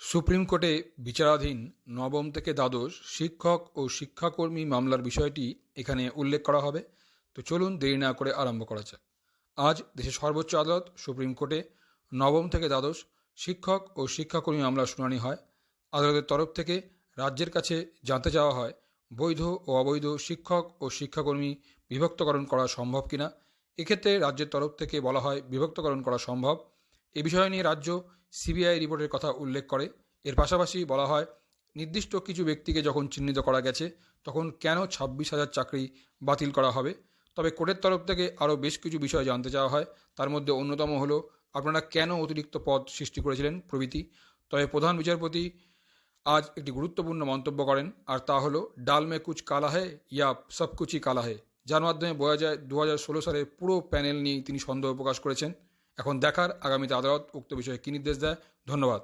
Supreme কোর্টে বিচারাধীন নবম থেকে দ্বাদশ শিক্ষক ও শিক্ষাকর্মী মামলার বিষয়টি এখানে উল্লেখ করা হবে। তো চলুন দেরি না করে আরম্ভ করা যাক। আজ দেশের সর্বোচ্চ আদালত সুপ্রিম কোর্টে নবম থেকে দ্বাদশ শিক্ষক ও শিক্ষাকর্মী মামলার শুনানি হয়। আদালতের তরফ থেকে রাজ্যের কাছে জানতে চাওয়া হয়, বৈধ ও অবৈধ শিক্ষক ও শিক্ষাকর্মী বিভক্তকরণ করা সম্ভব কিনা? এক্ষেত্রে রাজ্যের তরফ থেকে বলা হয় বিভক্তকরণ করা সম্ভব। এ বিষয় নিয়ে রাজ্য সিবিআই রিপোর্টের কথা উল্লেখ করে। এর পাশাপাশি বলা হয়, নির্দিষ্ট কিছু ব্যক্তিকে যখন চিহ্নিত করা গেছে, তখন কেন ছাব্বিশ হাজার চাকরি বাতিল করা হবে? তবে কোর্টের তরফ থেকে আরও বেশ কিছু বিষয় জানতে চাওয়া হয়। তার মধ্যে অন্যতম হলো, আপনারা কেন অতিরিক্ত পদ সৃষ্টি করেছিলেন প্রভৃতি? তবে প্রধান বিচারপতি আজ একটি গুরুত্বপূর্ণ মন্তব্য করেন, আর তা হলো, ডাল মে কুচ কালা হে ইয়া সব কুচি কালা হে যার মাধ্যমে বোঝা যায় দু সালের পুরো প্যানেল নিয়েই তিনি সন্দেহ প্রকাশ করেছেন। এখন দেখার আগামীতে আদালত উক্ত বিষয়ে কী নির্দেশ দেয়? ধন্যবাদ।